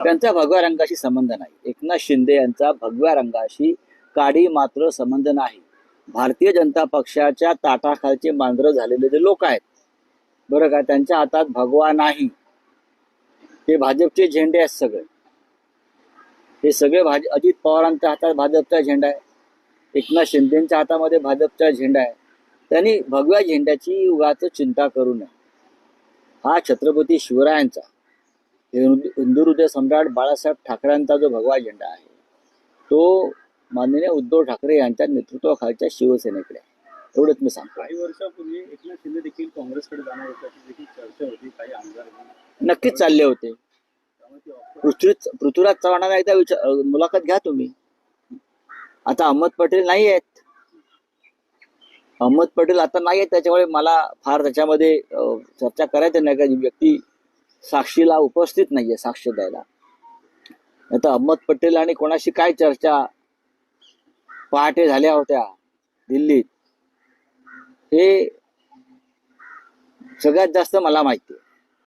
त्यांचा भगव्या रंगाशी संबंध नाही. एकनाथ शिंदे यांचा भगव्या रंगाशी काडी मात्र संबंध नाही. भारतीय जनता पक्षाच्या ताटाखालचे मांजर झालेले जे लोक आहेत बरं का त्यांच्या हातात भगवा नाही. ते भाजपचे झेंडे आहेत सगळे. हे सगळे भाज अजित पवारांच्या हातात भाजपचा झेंडा आहे. एकनाथ शिंदेच्या हातामध्ये भाजपचा झेंडा आहे. त्यांनी भगव्या झेंड्याची उगाच चिंता करू नये. हा छत्रपती शिवरायांचा हिंदू हिंदू हृदय सम्राट बाळासाहेब ठाकरेंचा जो भगवा झेंडा आहे तो माननीय उद्धव ठाकरे यांच्या नेतृत्वाखालच्या शिवसेनेकडे एवढंच मी सांगतो. काही वर्षापूर्वी एकनाथ शिंदे देखील काँग्रेसकडे जाणार देखील चर्चा होती काही आमदार नक्कीच चालले होते. पृथ्वी पृथ्वीराज चव्हाणांना एकदा विचार मुलाखत घ्या तुम्ही. आता अहमद पटेल नाही आहेत. अहमद पटेल आता नाही आहेत त्याच्यामुळे मला फार त्याच्यामध्ये चर्चा करायचं नाही का व्यक्ती साक्षीला उपस्थित नाहीये साक्ष द्यायला. आता अहमद पटेल आणि कोणाशी काय चर्चा? पहाटे झाल्या होत्या दिल्लीत. हे सगळ्यात जास्त मला माहिती आहे.